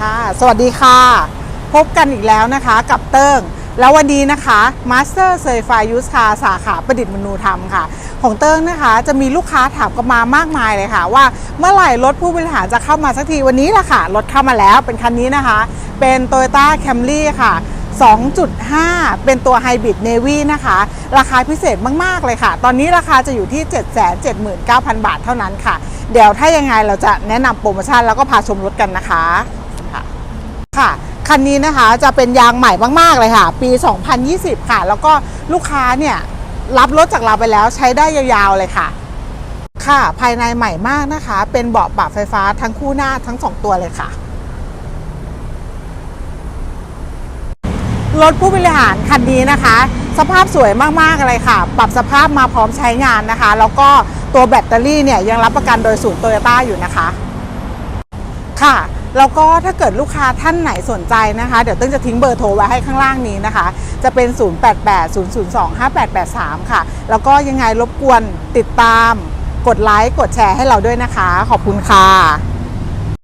ค่ะ สวัสดีค่ะ พบกันอีกแล้วนะคะกับเติ้ง แล้ววันนี้นะคะ Master Certified Use Car สาขาประดิษฐ์มนูธรรมค่ะ ของเติ้งนะคะจะมีลูกค้าถามกันมามากมายเลยค่ะ ว่าเมื่อไหร่รถผู้บริหารจะเข้ามาสักทีวันนี้แหละค่ะ รถเข้ามาแล้วเป็นคันนี้นะคะ เป็น Toyota Camry ค่ะ2.5 เป็นตัว Hybrid Navy นะคะ ราคาพิเศษมาก ๆ เลยค่ะ ตอนนี้ราคาจะอยู่ที่ 779,000 บาทเท่านั้นค่ะ เดี๋ยวถ้ายังไงเราจะแนะนำโปรโมชั่นแล้วก็พาชมรถกันนะคะ ค่ะ คันนี้นะคะจะเป็นยางใหม่มากๆเลยค่ะ ปี 2020 ค่ะ แล้วก็ลูกค้าเนี่ยรับรถจากเราไปแล้วใช้ได้ยาวๆเลยค่ะ ค่ะภายในใหม่มากนะคะ เป็นเบาะปรับไฟฟ้าทั้งคู่หน้าทั้งสองตัวเลยค่ะ รถผู้บริหารคันนี้นะคะ สภาพสวยมากๆเลยค่ะ ปรับสภาพมาพร้อมใช้งานนะคะ แล้วก็ตัวแบตเตอรี่เนี่ยยังรับประกันโดยศูนย์โตโยต้าอยู่นะคะ ค่ะ แล้วก็ถ้าเกิดลูกค้าท่านไหนสนใจนะคะ เดี๋ยวตึ้งจะทิ้งเบอร์โทรไว้ให้ข้างล่างนี้นะคะ จะเป็น 0880025883 ค่ะ แล้วก็ยังไงรบกวนติดตาม กดไลค์กดแชร์ให้เราด้วยนะคะ ขอบคุณค่ะ